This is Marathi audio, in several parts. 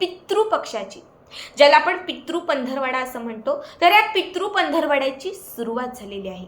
पितृपक्षाची. ज्याला आपण पितृ पंधरवाडा असं म्हणतो तर या पितृ पंधरवाड्याची सुरुवात झालेली आहे.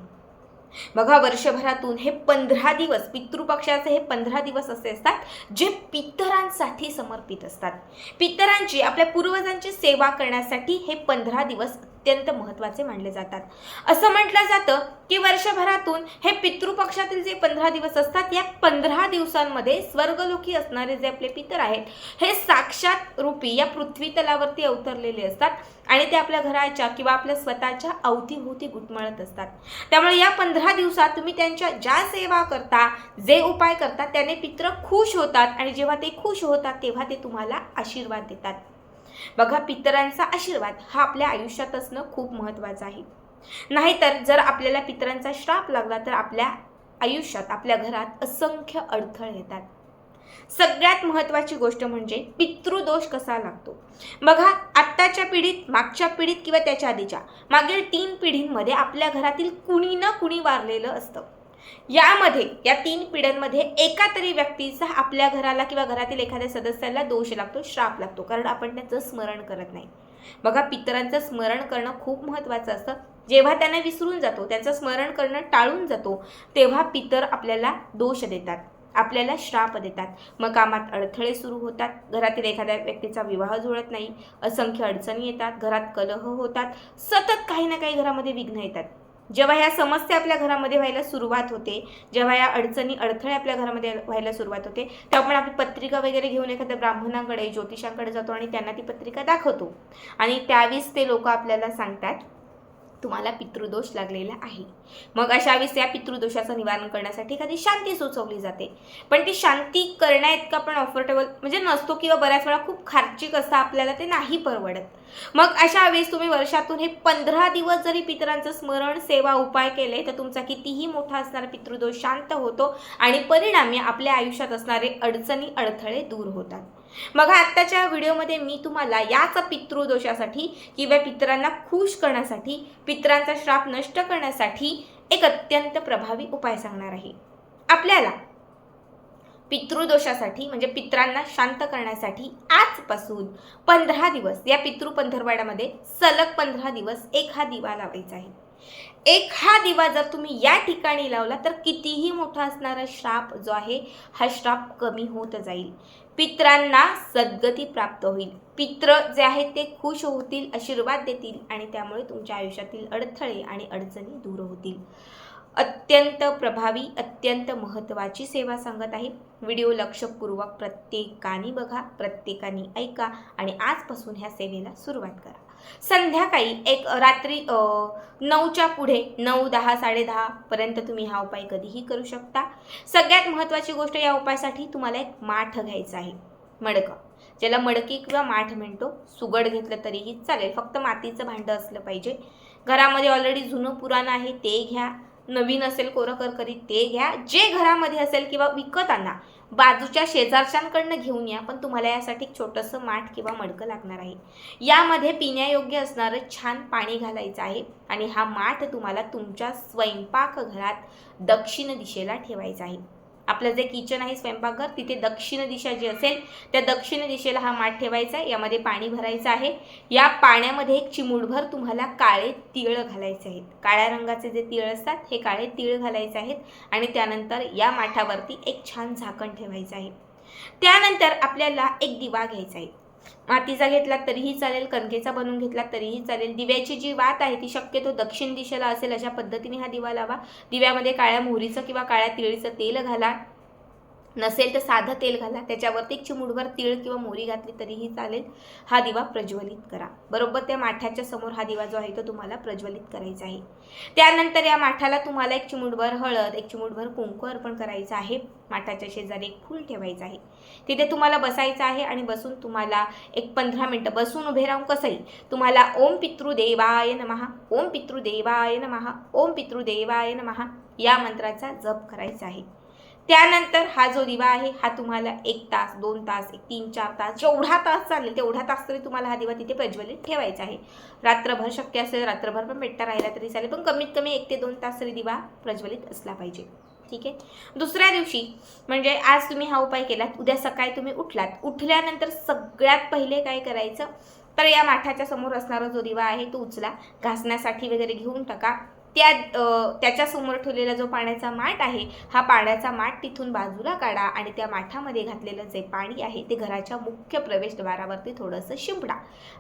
बघा वर्षभरातून हे पंधरा दिवस पितृपक्षाचे हे पंधरा दिवस असे असतात जे पितरांसाठी समर्पित असतात. पितरांची आपल्या पूर्वजांची सेवा करण्यासाठी हे पंधरा दिवस अत्यंत महत्त्वाचे मानले जातात. असं म्हटलं जातं की वर्षभरातून हे पितृपक्षातील जे पंधरा दिवस असतात या पंधरा दिवसांमध्ये स्वर्गलोकी असणारे जे आपले पितर आहेत हे साक्षात रूपी या पृथ्वी तलावरती अवतरलेले असतात आणि ते आपल्या घराच्या किंवा आपल्या स्वतःच्या अवतीभोवती गुटमळत असतात. त्यामुळे या पंधरा दिवसात तुम्ही त्यांच्या ज्या सेवा करता जे उपाय करता त्याने पित्र खुश होतात आणि जेव्हा ते खुश होतात तेव्हा ते तुम्हाला आशीर्वाद देतात. बघा पितरांचा आशीर्वाद हा आपल्या आयुष्यात असणं खूप महत्त्वाचं आहे. नाहीतर जर आपल्याला पितरांचा श्राप लागला तर आपल्या आयुष्यात आपल्या घरात असंख्य अडथळे येतात. सगळ्यात महत्त्वाची गोष्ट म्हणजे पितृदोष कसा लागतो? बघा आत्ताच्या पिढीत मागच्या पिढीत किंवा त्याच्या आधीच्या मागील तीन पिढींमध्ये आपल्या घरातील कुणी ना कुणी वारलेलं असतं. यामध्ये या तीन पिढ्यांमध्ये एका तरी व्यक्तीचा आपल्या घराला किंवा घरातील एखाद्या सदस्याला दोष लागतो श्राप लागतो. कारण आपण त्याचं स्मरण करत नाही. बघा पितरांचं स्मरण करणं खूप महत्त्वाचं असतं. जेव्हा त्यांना विसरून जातो त्यांचं स्मरण करणं टाळून जातो तेव्हा पितर आपल्याला दोष देतात आपल्याला श्राप देतात. मग कामात अडथळे सुरू होतात घरातील एखाद्या व्यक्तीचा विवाह जुळत नाही असंख्य अडचणी येतात घरात कलह होतात सतत काही ना काही घरामध्ये विघ्न येतात. जेव्हा ह्या समस्या आपल्या घरामध्ये व्हायला सुरुवात होते जेव्हा या अडचणी अडथळे आपल्या घरामध्ये व्हायला सुरुवात होते तेव्हा आपण आपली पत्रिका वगैरे घेऊन एखाद्या ब्राह्मणाकडे ज्योतिषांकडे जातो आणि त्यांना ती पत्रिका दाखवतो. आणि त्यावेळेस ते लोक आपल्याला सांगतात तुम्हाला पितृदोष लागलेला आहे. मग अशा वेळेस या पितृदोषाचं निवारण करण्यासाठी एखादी शांती सुचवली जाते. पण ती शांती करण्याइतकं आपण अफोर्डेबल म्हणजे नसतो किंवा बऱ्याच वेळा खूप खार्चिक असतं आपल्याला ते नाही परवडत. मग अशा वेळेस तुम्ही वर्षातून हे पंधरा दिवस जरी पितरांचं स्मरण सेवा उपाय केले तर तुमचा कितीही मोठा असणारा पितृदोष शांत होतो आणि परिणामी आपल्या आयुष्यात असणारे अडचणी अडथळे दूर होतात. मग आत्ताच्या व्हिडिओमध्ये मी तुम्हाला याच पितृदोषासाठी किंवा पितरांना खुश करण्यासाठी पितरांचा श्राप नष्ट करण्यासाठी एक अत्यंत प्रभावी उपाय सांगणार आहे. आपल्याला पितृदोषासाठी म्हणजे पितरांना शांत करण्यासाठी आजपासून पंधरा दिवस या पितृ पंधरवाड्यामध्ये सलग पंधरा दिवस एक हा दिवा लावायचा आहे. एक हा दिवा जर तुम्ही या ठिकाणी लावला तर कितीही मोठा असणारा श्राप जो आहे हा श्राप कमी होत जाईल. पित्रांना सद्गती प्राप्त होईल. पित्र जे आहेत ते खुश होतील आशीर्वाद देतील आणि त्यामुळे तुमच्या आयुष्यातील अडथळे आणि अडचणी दूर होतील. अत्यंत प्रभावी अत्यंत महत्त्वाची सेवा सांगत आहे. व्हिडिओ लक्षपूर्वक प्रत्येकाने बघा प्रत्येकाने ऐका आणि आजपासून ह्या सेवेला सुरुवात करा. संध्याकाळी एक रात्री नऊच्या पुढे नऊ दहा साडेदहापर्यंत तुम्ही हा उपाय कधीही करू शकता. सगळ्यात महत्त्वाची गोष्ट या उपायासाठी तुम्हाला एक माठ घ्यायचा आहे. मडकं. ज्याला मडकी किंवा माठ म्हणतो सुगड घेतलं तरीही चालेल. फक्त मातीचं भांडं असलं पाहिजे. घरामध्ये ऑलरेडी जुनं पुराण आहे ते घ्या. नवीन असेल कोरं करकरीत ते घ्या. जे घरामध्ये असेल किंवा विकत आणा. बाजूच्या शेजारच्यांकडनं घेऊन या पण तुम्हाला यासाठी एक छोटंसं माठ किंवा मडकं लागणार आहे. यामध्ये पिण्यायोग्य असणारं छान पाणी घालायचं आहे आणि हा माठ तुम्हाला तुमच्या स्वयंपाकघरात दक्षिण दिशेला ठेवायचा आहे. आपलं जे किचन आहे स्वयंपाकघर तिथे दक्षिण दिशा जी असेल त्या दक्षिण दिशेला हा माठ ठेवायचा आहे. यामध्ये पाणी भरायचं आहे. या पाण्यामध्ये एक चिमूटभर तुम्हाला काळे तीळ घालायचे आहेत. काळ्या रंगाचे जे तीळ असतात हे काळे तीळ घालायचे आहेत आणि त्यानंतर या माठावरती एक छान झाकण ठेवायचं आहे. त्यानंतर आपल्याला एक दिवा घ्यायचा आहे. मातीचा घेतला तरीही चालेल कणकेचा बनवून घेतला तरीही चालेल. दिव्याची जी वात आहे ती शक्यतो दक्षिण दिशेला असेल अशा पद्धतीने हा दिवा लावा. दिव्यामध्ये काळ्या मोहरीचं किंवा काळ्या तिळीचं तेल घाला. नसेल तर साधं तेल घाला. त्याच्यावरती एक चिमुडभर तीळ किंवा मोरी घातली तरीही चालेल. हा दिवा प्रज्वलित करा. बरोबर त्या माठाच्या समोर हा दिवा जो आहे तो तुम्हाला प्रज्वलित करायचा आहे. त्यानंतर या माठाला तुम्हाला एक चिमुडभर हळद एक चिमुडभर कुंकू अर्पण करायचं आहे. माठाच्या शेजारी एक फूल ठेवायचं आहे. तिथे तुम्हाला बसायचं आहे आणि बसून तुम्हाला एक पंधरा मिनटं बसून उभे राहून कसंही तुम्हाला ओम पितृदेवाय नमहा ओम पितृदेवाय नमहा ओम पितृदेवाय नमहा या मंत्राचा जप करायचा आहे. त्यानंतर हा जो दिवा आहे हा तुम्हाला एक तास दोन तास एक तीन चार तास जेवढा तास चालेल तेवढा तास तरी तुम्हाला हा दिवा तिथे प्रज्वलित ठेवायचा आहे. रात्रभर शक्य असेल रात्रभर पण पेटता राहिला तरी चालेल पण कमीत कमी एक ते दोन तास तरी दिवा प्रज्वलित असला पाहिजे. ठीक आहे? दुसऱ्या दिवशी म्हणजे आज तुम्ही हा उपाय केलात उद्या सकाळी तुम्ही उठलात. उठल्यानंतर सगळ्यात पहिले काय करायचं? तर या माठाच्या समोर असणारा जो दिवा आहे तो उचला. घासण्यासाठी वगैरे घेऊन टाका. त्या त्याच्यासमोर ठेवलेला जो पाण्याचा माठ आहे हा पाण्याचा माठ तिथून बाजूला काढा आणि त्या माठामध्ये घातलेलं जे पाणी आहे ते घराच्या मुख्य प्रवेशद्वारावरती थोडंसं शिंपडा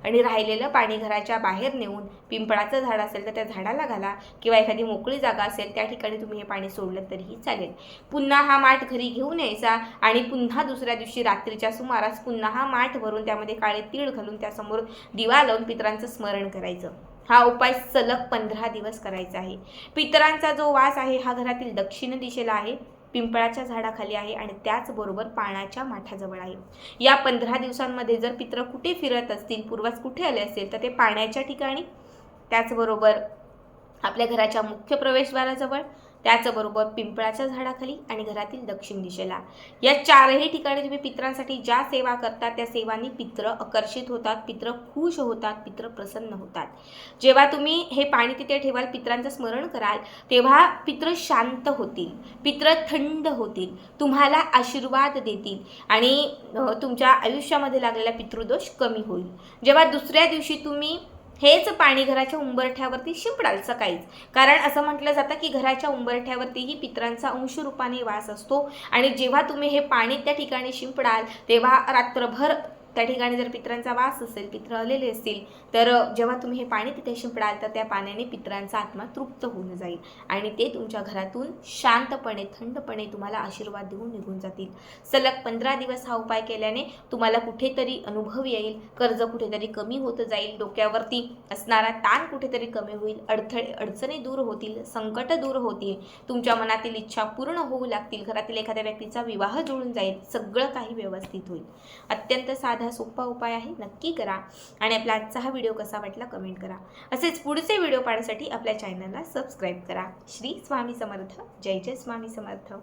आणि राहिलेलं पाणी घराच्या बाहेर नेऊन पिंपळाचं झाड असेल तर त्या झाडाला घाला किंवा एखादी मोकळी जागा असेल त्या ठिकाणी तुम्ही हे पाणी सोडलं तरीही चालेल. पुन्हा हा माठ घरी घेऊन यायचा आणि पुन्हा दुसऱ्या दिवशी रात्रीच्या सुमारास पुन्हा हा माठ भरून त्यामध्ये काळे तीळ घालून त्यासमोर दिवा लावून पितरांचं स्मरण करायचं. हा उपाय सलग पंधरा दिवस करायचा आहे. पितरांचा जो वास आहे हा घरातील दक्षिण दिशेला आहे पिंपळाच्या झाडाखाली आहे आणि त्याचबरोबर पाण्याच्या माठाजवळ आहे. या पंधरा दिवसांमध्ये जर पित्र कुठे फिरत असतील पूर्वज कुठे आले असतील तर ते पाण्याच्या ठिकाणी त्याचबरोबर आपल्या घराच्या मुख्य प्रवेशद्वाराजवळ त्याचबरोबर पिंपळाच्या झाडाखाली आणि घरातील दक्षिण दिशेला. या चारही ठिकाणी तुम्ही पित्रांसाठी ज्या सेवा करता त्या सेवांनी पित्र आकर्षित होतात पित्र खुश होतात पित्र प्रसन्न होतात. जेव्हा तुम्ही हे पाणी तिथे ठेवाल पित्रांचं स्मरण कराल तेव्हा पित्र शांत होतील पित्र थंड होतील तुम्हाला आशीर्वाद देतील आणि तुमच्या आयुष्यामध्ये लागलेला पितृदोष कमी होईल. जेव्हा दुसऱ्या दिवशी तुम्ही हेच पाणी घराच्या उंबरठ्यावरती शिंपडाल सकाळीच कारण असं म्हटलं जातं की घराच्या उंबरठ्यावरतीही पित्रांचा अंश रूपाने वास असतो. आणि जेव्हा तुम्ही हे पाणी त्या ठिकाणी शिंपडाल तेव्हा रात्रभर त्या ठिकाणी जर पित्रांचा वास असेल पित्र आलेले असतील तर जेव्हा तुम्ही हे पाणी तिथे शिंपडाल तर त्या पाण्याने पित्रांचा आत्मा तृप्त होऊन जाईल. आणि ते तुमच्या घरातून शांतपणे थंडपणे तुम्हाला आशीर्वाद देऊन निघून जातील. सलग पंधरा दिवस हा उपाय केल्याने तुम्हाला कुठेतरी अनुभव येईल. कर्ज कुठेतरी कमी होत जाईल. डोक्यावरती असणारा ताण कुठेतरी कमी होईल. अडथळे अडचणी दूर होतील. संकट दूर होतील. तुमच्या मनातील इच्छा पूर्ण होऊ लागतील. घरातील एखाद्या व्यक्तीचा विवाह जुळून जाईल. सगळं काही व्यवस्थित होईल. अत्यंत साधा सोपा उपाय आहे नक्की करा. आणि आपला आजचा हा व्हिडिओ कसा वाटला कमेंट करा. असेच पुढचे व्हिडिओ पाहण्यासाठी आपल्या चॅनलला सबस्क्राईब करा. श्री स्वामी समर्थ. जय जय स्वामी समर्थ.